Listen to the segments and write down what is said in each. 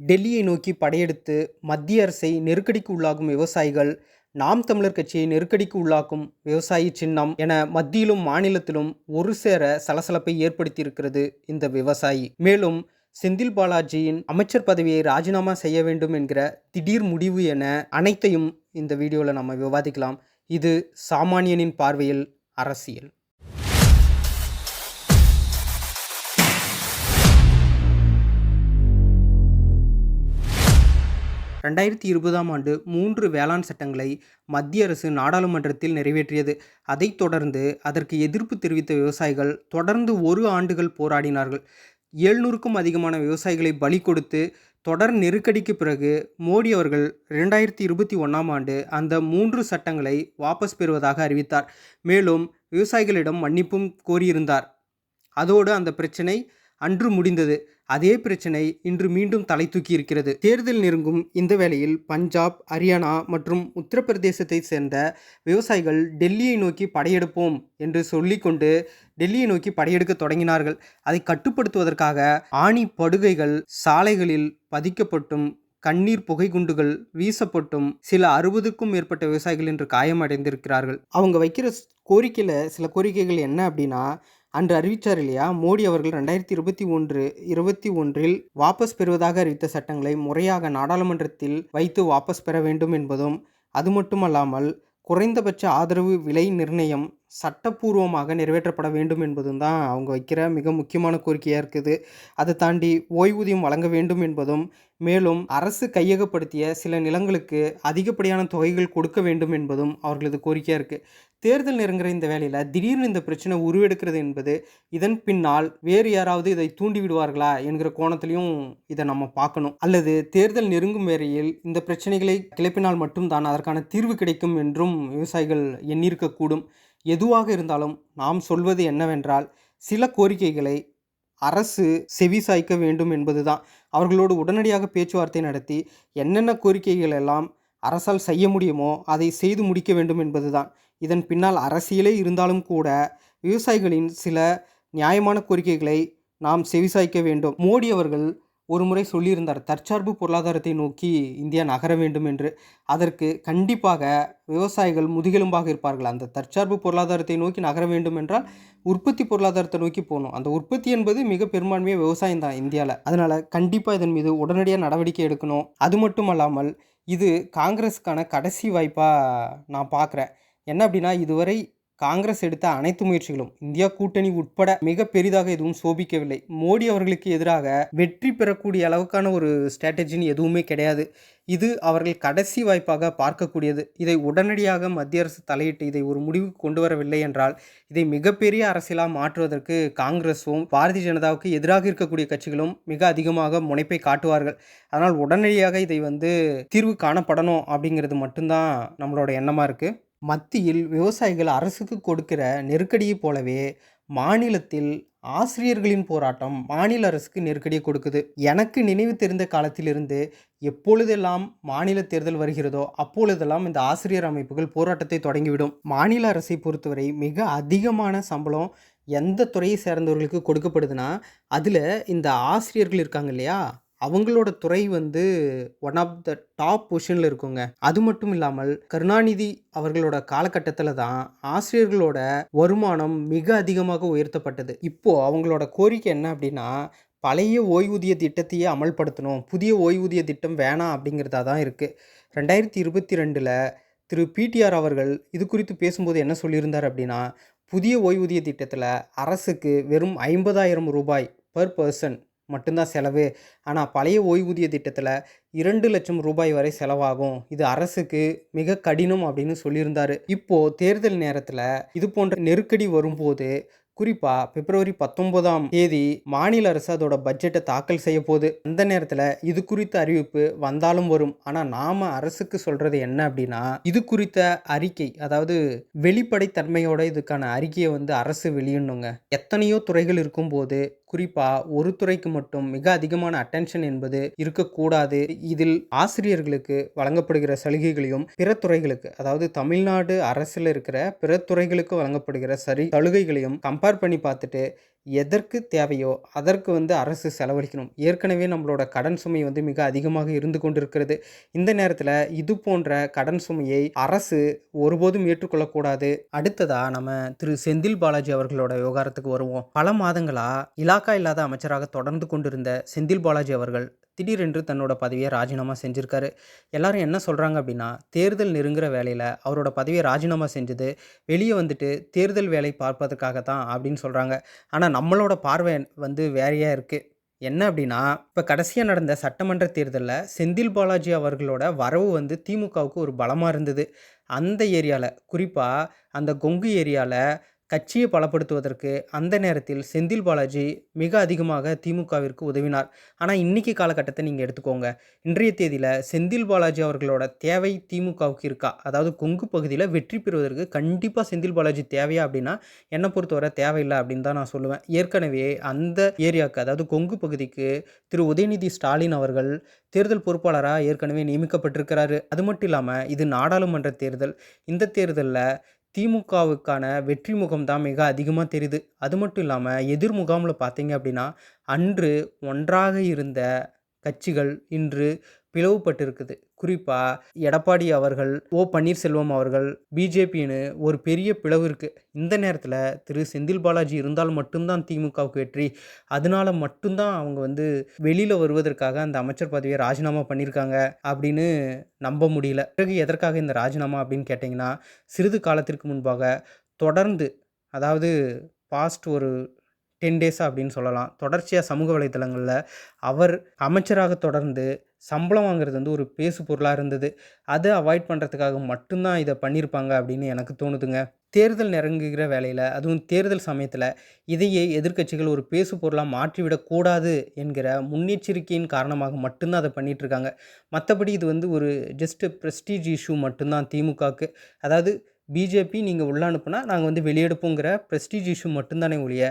டெல்லியை நோக்கி படையெடுத்து மத்திய அரசை நெருக்கடிக்கு உள்ளாகும் விவசாயிகள் நாம் தமிழர் கட்சியை நெருக்கடிக்கு உள்ளாக்கும் விவசாயி சின்னம் என மத்தியிலும் மாநிலத்திலும் ஒரு சேர சலசலப்பை ஏற்படுத்தியிருக்கிறது இந்த விவசாயி. மேலும் செந்தில் பாலாஜியின் அமைச்சர் பதவியை ராஜினாமா செய்ய வேண்டும் என்கிற திடீர் முடிவு என அனைத்தையும் இந்த வீடியோவில் நம்ம விவாதிக்கலாம். இது சாமானியனின் பார்வையில் அரசியல். ரெண்டாயிரத்தி இருபதாம் ஆண்டு மூன்று வேளாண் சட்டங்களை மத்திய அரசு நாடாளுமன்றத்தில் நிறைவேற்றியது. அதைத் தொடர்ந்து அதற்கு எதிர்ப்பு தெரிவித்த விவசாயிகள் தொடர்ந்து ஒரு ஆண்டுகள் போராடினார்கள். எழுநூறுக்கும் அதிகமான விவசாயிகளை பலி கொடுத்து தொடர் நெருக்கடிக்கு பிறகு மோடி அவர்கள் ரெண்டாயிரத்தி இருபத்தி ஒன்றாம் ஆண்டு அந்த மூன்று சட்டங்களை வாபஸ் பெறுவதாக அறிவித்தார். மேலும் விவசாயிகளிடம் மன்னிப்பும் கோரியிருந்தார். அதோடு அந்த பிரச்சனை அன்று முடிந்தது. அதே பிரச்சனை இன்று மீண்டும் தலை தூக்கி இருக்கிறது. தேர்தல் நெருங்கும் இந்த வேளையில் பஞ்சாப் ஹரியானா மற்றும் உத்தரப்பிரதேசத்தை சேர்ந்த விவசாயிகள் டெல்லியை நோக்கி படையெடுப்போம் என்று சொல்லிக்கொண்டு டெல்லியை நோக்கி படையெடுக்க தொடங்கினார்கள். அதை கட்டுப்படுத்துவதற்காக ஆணி படுகைகள் சாலைகளில் பதிக்கப்பட்டும் கண்ணீர் புகை குண்டுகள் வீசப்பட்டும் சில அறுபதுக்கும் மேற்பட்ட விவசாயிகள் இன்று காயமடைந்திருக்கிறார்கள். அவங்க வைக்கிற கோரிக்கையில் சில கோரிக்கைகள் என்ன அப்படின்னா அன்று அறிவித்தார் இல்லையா? மோடி அவர்கள் ரெண்டாயிரத்தி இருபத்தி ஒன்று இருபத்தி ஒன்றில் வாபஸ் பெறுவதாக அறிவித்த சட்டங்களை முறையாக நாடாளுமன்றத்தில் வைத்து வாபஸ் பெற வேண்டும் என்பதும் அது மட்டுமல்லாமல் குறைந்தபட்ச ஆதரவு விலை நிர்ணயம் சட்டப்பூர்வமாக நிறைவேற்றப்பட வேண்டும் என்பதும் தான் அவங்க வைக்கிற மிக முக்கியமான கோரிக்கையாக இருக்குது. அதை தாண்டி ஓய்வூதியம் வழங்க வேண்டும் என்பதும் மேலும் அரசு கையகப்படுத்திய சில நிலங்களுக்கு அதிகப்படியான தொகைகள் கொடுக்க வேண்டும் என்பதும் அவர்களது கோரிக்கையாக இருக்குது தேர்தல் நெருங்குற இந்த வேலையில் திடீர்னு இந்த பிரச்சனை உருவெடுக்கிறது என்பது இதன் பின்னால் வேறு யாராவது இதை தூண்டி விடுவார்களா என்கிற கோணத்திலையும் இதை நம்ம பார்க்கணும். அல்லது தேர்தல் நெருங்கும் வேளையில் இந்த பிரச்சனைகளை கிளப்பினால் மட்டும்தான் அதற்கான தீர்வு கிடைக்கும் என்றும் விவசாயிகள் எண்ணியிருக்கக்கூடும். எதுவாக இருந்தாலும் நாம் சொல்வது என்னவென்றால் சில கோரிக்கைகளை அரசு செவிசாய்க்க வேண்டும் என்பதுதான். அவர்களோடு உடனடியாக பேச்சுவார்த்தை நடத்தி என்னென்ன கோரிக்கைகள் எல்லாம் அரசால் செய்ய முடியுமோ அதை செய்து முடிக்க வேண்டும் என்பதுதான். இதன் பின்னால் அரசியலே இருந்தாலும் கூட விவசாயிகளின் சில நியாயமான கோரிக்கைகளை நாம் செவிசாய்க்க வேண்டும். மோடி அவர்கள் ஒரு முறை சொல்லியிருந்தார் தற்சார்பு பொருளாதாரத்தை நோக்கி இந்தியா நகர வேண்டும் என்று. அதற்கு கண்டிப்பாக விவசாயிகள் முதுகெலும்பாக இருப்பார்கள். அந்த தற்சார்பு பொருளாதாரத்தை நோக்கி நகர வேண்டும் என்றால் உற்பத்தி பொருளாதாரத்தை நோக்கி போகணும். அந்த உற்பத்தி என்பது மிக பெரும்பான்மையாக விவசாயம் தான் இந்தியாவில் அதனால் கண்டிப்பாக இதன் மீது உடனடியாக நடவடிக்கை எடுக்கணும். அது மட்டும் அல்லாமல் இது காங்கிரஸுக்கான கடைசி வாய்ப்பாக நான் பார்க்குறேன் என்ன அப்படின்னா இதுவரை காங்கிரஸ் எடுத்த அனைத்து முயற்சிகளும் இந்தியா கூட்டணி உட்பட மிக பெரிதாக எதுவும் சோபிக்கவில்லை. மோடி அவர்களுக்கு எதிராக வெற்றி பெறக்கூடிய அளவுக்கான ஒரு ஸ்ட்ராட்டஜின்னு எதுவுமே கிடையாது. இது அவர்கள் கடைசி வாய்ப்பாக பார்க்கக்கூடியது. இதை உடனடியாக மத்திய அரசு தலையிட்டு இதை ஒரு முடிவுக்கு கொண்டு வரவில்லை என்றால் இதை மிகப்பெரிய அரசியலாக மாற்றுவதற்கு காங்கிரஸும் பாரதிய ஜனதாவுக்கு எதிராக இருக்கக்கூடிய கட்சிகளும் மிக அதிகமாக முனைப்பை காட்டுவார்கள். அதனால் உடனடியாக இதை வந்து தீர்வு காணப்படணும் அப்படிங்கிறது மட்டும்தான் நம்மளோட எண்ணமாக இருக்குது மத்தியில் விவசாயிகள் அரசுக்கு கொடுக்கிற நெருக்கடியைப் போலவே மாநிலத்தில் ஆசிரியர்களின் போராட்டம் மாநில அரசுக்கு நெருக்கடியை கொடுக்குது. எனக்கு நினைவு தெரிந்த காலத்திலிருந்து எப்பொழுதெல்லாம் மாநில தேர்தல் வருகிறதோ அப்பொழுதெல்லாம் இந்த ஆசிரியர் அமைப்புகள் போராட்டத்தை தொடங்கிவிடும். மாநில அரசை பொறுத்தவரை மிக அதிகமான சம்பளம் எந்த துறையை சேர்ந்தவர்களுக்கு கொடுக்கப்படுதுன்னா அதில் இந்த ஆசிரியர்கள் இருக்காங்க இல்லையா? அவங்களோட துறை வந்து ஒன் ஆஃப் த டாப் பொசிஷனில் இருக்குங்க. அது மட்டும் இல்லாமல் கருணாநிதி அவர்களோட காலகட்டத்தில் தான் ஆசிரியர்களோட வருமானம் மிக அதிகமாக உயர்த்தப்பட்டது. இப்போது அவங்களோட கோரிக்கை என்ன அப்படின்னா பழைய ஓய்வூதிய திட்டத்தையே அமல்படுத்தணும். புதிய ஓய்வூதிய திட்டம் வேணாம் அப்படிங்கிறதா தான் இருக்குது ரெண்டாயிரத்தி இருபத்தி ரெண்டில் திரு பிடிஆர் அவர்கள் இது குறித்து பேசும்போது என்ன சொல்லியிருந்தார் அப்படின்னா புதிய ஓய்வூதிய திட்டத்தில் அரசுக்கு வெறும் ஐம்பதாயிரம் ரூபாய் பர் பர்சன் மட்டும்தான் செலவு. ஆனால் பழைய ஓய்வூதிய திட்டத்தில் இரண்டு லட்சம் ரூபாய் வரை செலவாகும். இது அரசுக்கு மிக கடினம் அப்படின்னு சொல்லியிருந்தார். இப்போது தேர்தல் நேரத்தில் இது போன்ற நெருக்கடி வரும்போது குறிப்பாக பிப்ரவரி பத்தொன்பதாம் தேதி மாநில அரசு அதோட பட்ஜெட்டை தாக்கல் செய்ய போகுது. அந்த நேரத்தில் இது குறித்த அறிவிப்பு வந்தாலும் வரும். ஆனால் நாம் அரசுக்கு சொல்கிறது என்ன அப்படின்னா இது குறித்த அறிக்கை அதாவது வெளிப்படைத்தன்மையோட இதுக்கான அறிக்கையை வந்து அரசு வெளியிடணுங்க. எத்தனையோ துறைகள் இருக்கும்போது குறிப்பாக ஒரு துறைக்கு மட்டும் மிக அதிகமான அட்டென்ஷன் என்பது இருக்கக்கூடாது. இதில் ஆசிரியர்களுக்கு வழங்கப்படுகிற சலுகைகளையும் பிற துறைகளுக்கு அதாவது தமிழ்நாடு அரசில் இருக்கிற பிற துறைகளுக்கு வழங்கப்படுகிற சரி சலுகைகளையும் கம்பேர் பண்ணி பார்த்துட்டு எதற்கு தேவையோ அதற்கு வந்து அரசு செலவழிக்கணும். ஏற்கனவே நம்மளோட கடன் சுமை வந்து மிக அதிகமாக இருந்து கொண்டிருக்கிறது. இந்த நேரத்தில் இது போன்ற கடன் சுமையை அரசு ஒருபோதும் ஏற்றுக்கொள்ளக்கூடாது. அடுத்ததா நம்ம திரு செந்தில் பாலாஜி அவர்களோட விவகாரத்துக்கு வருவோம். பல மாதங்களாக இலாக்கா இல்லாத அமைச்சராக தொடர்ந்து கொண்டிருந்த செந்தில் பாலாஜி அவர்கள் திடீரென்று தன்னோட பதவியை ராஜினாமா செஞ்சுருக்காரு. எல்லாரும் என்ன சொல்கிறாங்க அப்படின்னா தேர்தல் நெருங்குற வேலையில் அவரோட பதவியை ராஜினாமா செஞ்சது வெளியே வந்துட்டு தேர்தல் வேலை பார்ப்பதற்காக தான் அப்படின்னு சொல்கிறாங்க ஆனால் நம்மளோட பார்வை வந்து வேறையாக இருக்குது என்ன அப்படின்னா இப்போ கடைசியாக நடந்த சட்டமன்ற தேர்தலில் செந்தில் பாலாஜி அவர்களோட வரவு வந்து திமுகவுக்கு ஒரு பலமாக இருந்தது. அந்த ஏரியாவில் குறிப்பாக அந்த கொங்கு ஏரியாவில் கட்சியை பலப்படுத்துவதற்கு அந்த நேரத்தில் செந்தில் பாலாஜி மிக அதிகமாக திமுகவிற்கு உதவினார். ஆனால் இன்றைக்கி காலகட்டத்தை நீங்கள் எடுத்துக்கோங்க. இன்றைய தேதியில் செந்தில் பாலாஜி அவர்களோட தேவை திமுகவுக்கு இருக்கா? அதாவது கொங்கு பகுதியில் வெற்றி பெறுவதற்கு கண்டிப்பாக செந்தில் பாலாஜி தேவையா அப்படின்னா என்னை பொறுத்தவரை தேவையில்லை அப்படின்னு தான் நான் சொல்லுவேன். ஏற்கனவே அந்த ஏரியாவுக்கு அதாவது கொங்கு பகுதிக்கு திரு. உதயநிதி ஸ்டாலின் அவர்கள் தேர்தல் பொறுப்பாளராக ஏற்கனவே நியமிக்கப்பட்டிருக்கிறாரு. அது மட்டும் இல்லாமல் இது நாடாளுமன்ற தேர்தல். இந்த தேர்தலில் திமுகவுக்கான வெற்றி முகம் தான் மிக அதிகமாக தெரியுது. அது மட்டும் இல்லாமல் எதிர் முகாமில் பார்த்தீங்க அப்படின்னா அன்று ஒன்றாக இருந்த கட்சிகள் இன்று பிளவுபட்டிருக்குது. குறிப்பாக எடப்பாடி அவர்கள் ஓ. பன்னீர்செல்வம் அவர்கள் பிஜேபின்னு ஒரு பெரிய பிளவு இருக்குது இந்த நேரத்தில் திரு. செந்தில் பாலாஜி இருந்தால் மட்டும்தான் திமுகவுக்கு வெற்றி. அதனால மட்டும்தான் அவங்க வந்து வெளியில் வருவதற்காக அந்த அமைச்சர் பதவியை ராஜினாமா பண்ணியிருக்காங்க அப்படின்னு நம்ப முடியல. பிறகு எதற்காக இந்த ராஜினாமா அப்படின்னு கேட்டிங்கன்னா சிறிது காலத்திற்கு முன்பாக தொடர்ந்து அதாவது பாஸ்ட் ஒரு டென் டேஸ் அப்படின்னு சொல்லலாம் தொடர்ச்சியாக சமூக வலைத்தளங்களில் அவர் அமைச்சராக தொடர்ந்து சம்பளம் வாங்குறது வந்து ஒரு பேசு பொருளாக இருந்தது. அதை அவாய்ட் பண்ணுறதுக்காக மட்டும்தான் இதை பண்ணியிருப்பாங்க அப்படின்னு எனக்கு தோணுதுங்க. தேர்தல் நெருங்குகிற வேலையில் அதுவும் தேர்தல் சமயத்தில் இதையே எதிர்க்கட்சிகள் ஒரு பேசு பொருளாக மாற்றிவிடக்கூடாது என்கிற முன்னெச்சரிக்கையின் காரணமாக மட்டும்தான் அதை பண்ணிகிட்ருக்காங்க மற்றபடி இது வந்து ஒரு ஜஸ்ட் ப்ரெஸ்டீஜ் இஷ்யூ மட்டும்தான் திமுகவுக்கு அதாவது பிஜேபி நீங்கள் உள்ள அனுப்புனா நாங்கள் வந்து வெளியெடுப்போங்கிற ப்ரெஸ்டீஜ் இஷ்யூ மட்டும்தானே ஒழிய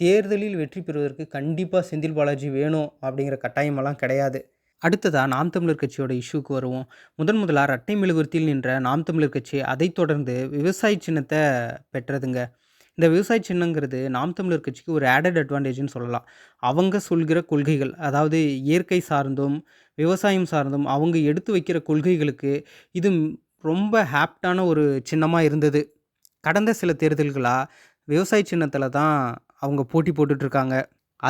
தேர்தலில் வெற்றி பெறுவதற்கு கண்டிப்பாக செந்தில் பாலாஜி வேணும் அப்படிங்கிற கட்டாயமெல்லாம் கிடையாது. அடுத்ததாக நாம் தமிழர் கட்சியோட இஷ்யூக்கு வருவோம். முதன் முதலாக ரட்டை மெழுகுவர்த்தியில் நின்ற நாம் தமிழர் கட்சி அதைத் தொடர்ந்து விவசாய சின்னத்தை பெற்றதுங்க. இந்த விவசாய சின்னங்கிறது நாம் தமிழர் கட்சிக்கு ஒரு ஆடட் அட்வான்டேஜ்னு சொல்லலாம். அவங்க சொல்கிற கொள்கைகள் அதாவது இயற்கை சார்ந்தும் விவசாயம் சார்ந்தும் அவங்க எடுத்து வைக்கிற கொள்கைகளுக்கு இது ரொம்ப ஹாப்டான ஒரு சின்னமாக இருந்தது. கடந்த சில தேர்தல்களாக விவசாய சின்னத்தில் தான் அவங்க போட்டி போட்டுட்ருக்காங்க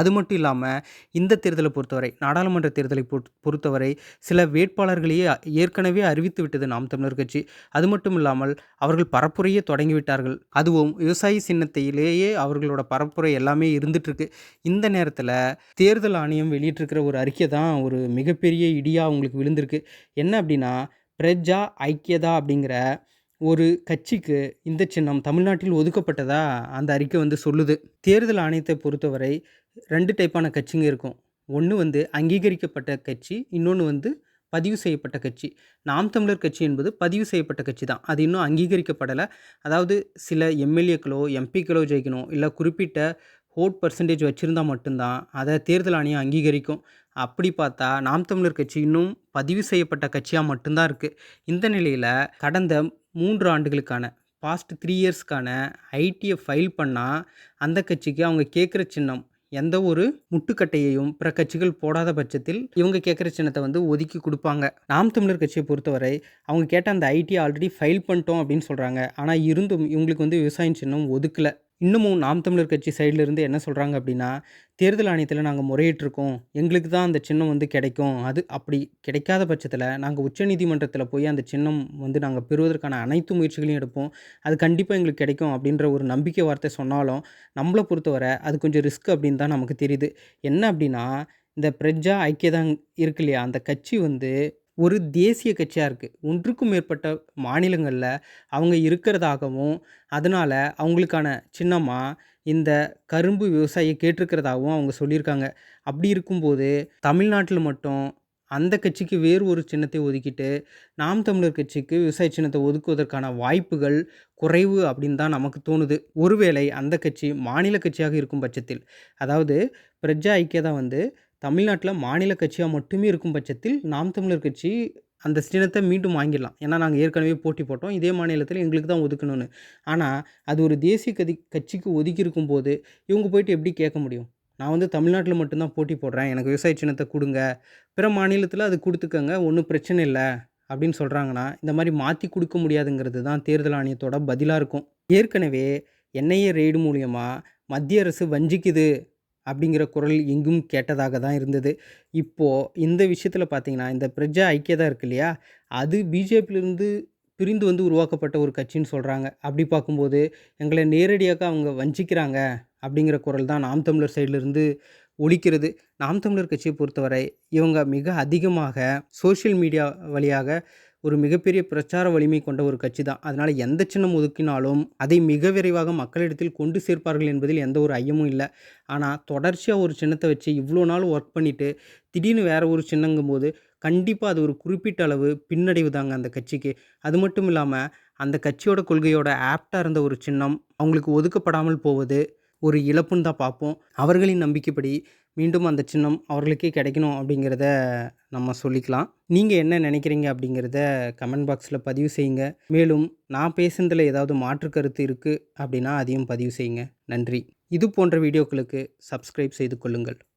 அது மட்டும் இல்லாமல் இந்த தேர்தலை பொறுத்தவரை நாடாளுமன்ற தேர்தலை பொறுத்தவரை சில வேட்பாளர்களையே ஏற்கனவே அறிவித்து விட்டது நாம் தமிழர் கட்சி. அது மட்டும் இல்லாமல் அவர்கள் பரப்புரையே தொடங்கிவிட்டார்கள் அதுவும் விவசாயி சின்னத்திலேயே அவர்களோட பரப்புரை எல்லாமே இருந்துகிட்ருக்கு இந்த நேரத்தில் தேர்தல் ஆணையம் வெளியிட்டிருக்கிற ஒரு அறிக்கை தான் ஒரு மிகப்பெரிய இடியாக அவங்களுக்கு விழுந்திருக்கு. என்ன அப்படின்னா பிரஜா ஐக்கியதா அப்படிங்கிற ஒரு கட்சிக்கு இந்த சின்னம் தமிழ்நாட்டில் ஒதுக்கப்பட்டதா? அந்த அறிக்கை வந்து சொல்லுது. தேர்தல் ஆணையத்தை பொறுத்தவரை ரெண்டு டைப்பான கட்சிங்க இருக்கும். ஒன்று வந்து அங்கீகரிக்கப்பட்ட கட்சி இன்னொன்று வந்து பதிவு செய்யப்பட்ட கட்சி. நாம் தமிழர் கட்சி என்பது பதிவு செய்யப்பட்ட கட்சி தான். அது இன்னும் அங்கீகரிக்கப்படலை. அதாவது சில எம்எல்ஏக்களோ எம்பிக்களோ ஜெயிக்கணும் இல்லை குறிப்பிட்ட ஓட் பர்சன்டேஜ் வச்சுருந்தா மட்டும்தான் அதை தேர்தல் ஆணையம் அங்கீகரிக்கும். அப்படி பார்த்தா நாம் தமிழர் கட்சி இன்னும் பதிவு செய்யப்பட்ட கட்சியாக மட்டும்தான் இருக்குது இந்த நிலையில் கடந்த மூன்று ஆண்டுகளுக்கான பாஸ்ட் த்ரீ இயர்ஸ்க்கான ஐடியை ஃபைல் பண்ணால் அந்த கட்சிக்கு அவங்க கேட்குற சின்னம் எந்த ஒரு முட்டுக்கட்டையையும் பிற கட்சிகள் போடாத பட்சத்தில் இவங்க கேட்குற சின்னத்தை வந்து ஒதுக்கி கொடுப்பாங்க. நாம் தமிழர் கட்சியை பொறுத்தவரை அவங்க கேட்ட அந்த ஐடி ஆல்ரெடி ஃபைல் பண்ணிட்டோம் அப்படின்னு சொல்கிறாங்க ஆனால் இருந்தும் இவங்களுக்கு வந்து விவசாயம் சின்னம் ஒதுக்கலை. இன்னமும் நாம் தமிழர் கட்சி சைட்லேருந்து என்ன சொல்கிறாங்க அப்படின்னா தேர்தல் ஆணையத்தில் நாங்கள் முறையிட்டிருக்கோம். எங்களுக்கு தான் அந்த சின்னம் வந்து கிடைக்கும். அது அப்படி கிடைக்காத பட்சத்தில் நாங்கள் உச்சநீதிமன்றத்தில் போய் அந்த சின்னம் வந்து நாங்கள் பெறுவதற்கான அனைத்து முயற்சிகளையும் எடுப்போம். அது கண்டிப்பாக எங்களுக்கு கிடைக்கும் அப்படின்ற ஒரு நம்பிக்கை வார்த்தை சொன்னாலும் நம்மளை பொறுத்தவரை அது கொஞ்சம் ரிஸ்க் அப்படின்னு தான் நமக்கு தெரியுது. என்ன அப்படின்னா இந்த பிரஜா ஐக்கியதான் இருக்கு இல்லையா? அந்த கட்சி வந்து ஒரு தேசிய கட்சியாக இருக்குது ஒன்றுக்கும் மேற்பட்ட மாநிலங்களில் அவங்க இருக்கிறதாகவும் அதனால் அவங்களுக்கான சின்னமாக இந்த கரும்பு விவசாயியை கேட்டிருக்கிறதாகவும் அவங்க சொல்லியிருக்காங்க. அப்படி இருக்கும்போது தமிழ்நாட்டில் மட்டும் அந்த கட்சிக்கு வேறு ஒரு சின்னத்தை ஒதுக்கிட்டு நாம் தமிழர் கட்சிக்கு விவசாய சின்னத்தை ஒதுக்குவதற்கான வாய்ப்புகள் குறைவு அப்படின்னு தான் நமக்கு தோணுது. ஒருவேளை அந்த கட்சி மாநில கட்சியாக இருக்கும் பட்சத்தில் அதாவது பிரஜா ஐக்கியதா வந்து தமிழ்நாட்டில் மாநில கட்சியாக மட்டுமே இருக்கும் பட்சத்தில் நாம் தமிழர் கட்சி அந்த சின்னத்தை மீண்டும் வாங்கிடலாம். ஏன்னா நாங்கள் ஏற்கனவே போட்டி போட்டோம். இதே மாநிலத்தில் எங்களுக்கு தான் ஒதுக்கணும்னு. ஆனால் அது ஒரு தேசிய கதி கட்சிக்கு ஒதுக்கி இருக்கும்போது இவங்க போயிட்டு எப்படி கேட்க முடியும்? நான் வந்து தமிழ்நாட்டில் மட்டும்தான் போட்டி போடுறேன். எனக்கு விவசாய சின்னத்தை கொடுங்க. பிற மாநிலத்தில் அது கொடுத்துக்கங்க. ஒன்றும் பிரச்சனை இல்லை. அப்படின்னு சொல்கிறாங்கன்னா இந்த மாதிரி மாற்றி கொடுக்க முடியாதுங்கிறது தான் தேர்தல் ஆணையத்தோட பதிலாக இருக்கும். ஏற்கனவே என்ஐஏ ரெய்டு மூலியமாக மத்திய அரசு வஞ்சிக்குது. அப்படிங்கிற குரல் எங்கும் கேட்டதாக தான் இருந்தது. இப்போது இந்த விஷயத்தில் பார்த்தீங்கன்னா இந்த பிரஜா ஐக்கியதா இருக்கு இல்லையா? அது பிஜேபியிலிருந்து பிரிந்து வந்து உருவாக்கப்பட்ட ஒரு கட்சின்னு சொல்கிறாங்க அப்படி பார்க்கும்போது எங்களை நேரடியாக அவங்க வஞ்சிக்கிறாங்க அப்படிங்கிற குரல் தான் நாம் தமிழர் சைட்லேருந்து ஒழிக்கிறது நாம் தமிழர் கட்சியை பொறுத்தவரை இவங்க மிக அதிகமாக சோஷியல் மீடியா வழியாக ஒரு மிகப்பெரிய பிரச்சார வலிமை கொண்ட ஒரு கட்சி தான் அதனால் எந்த சின்னம் ஒதுக்கினாலும் அதை மிக விரைவாக மக்களிடத்தில் கொண்டு சேர்ப்பார்கள் என்பதில் எந்த ஒரு ஐயமும் இல்லை. ஆனால் தொடர்ச்சியாக ஒரு சின்னத்தை வச்சு இவ்வளோ நாள் ஒர்க் பண்ணிவிட்டு திடீர்னு வேறு ஒரு சின்னங்கும் போது கண்டிப்பாக அது ஒரு குறிப்பிட்ட அளவு பின்னடைவு தாங்க அந்த கட்சிக்கு. அது மட்டும் இல்லாமல் அந்த கட்சியோட கொள்கையோட ஆப்டாக இருந்த ஒரு சின்னம் அவங்களுக்கு ஒதுக்கப்படாமல் போவது ஒரு இழப்புன்னு தான் பார்ப்போம். அவர்களின் நம்பிக்கைப்படி மீண்டும் அந்த சின்னம் அவர்களுக்கே கிடைக்கணும் அப்படிங்கிறத நம்ம சொல்லிக்கலாம். நீங்கள் என்ன நினைக்கிறீங்க அப்படிங்கிறத கமெண்ட் பாக்ஸில் பதிவு செய்யுங்க. மேலும் நான் பேசுனதில் ஏதாவது மாற்று கருத்து இருக்குது அப்படின்னா அதையும் பதிவு செய்யுங்க. நன்றி. இது போன்ற வீடியோக்களுக்கு சப்ஸ்கிரைப் செய்து கொள்ளுங்கள்.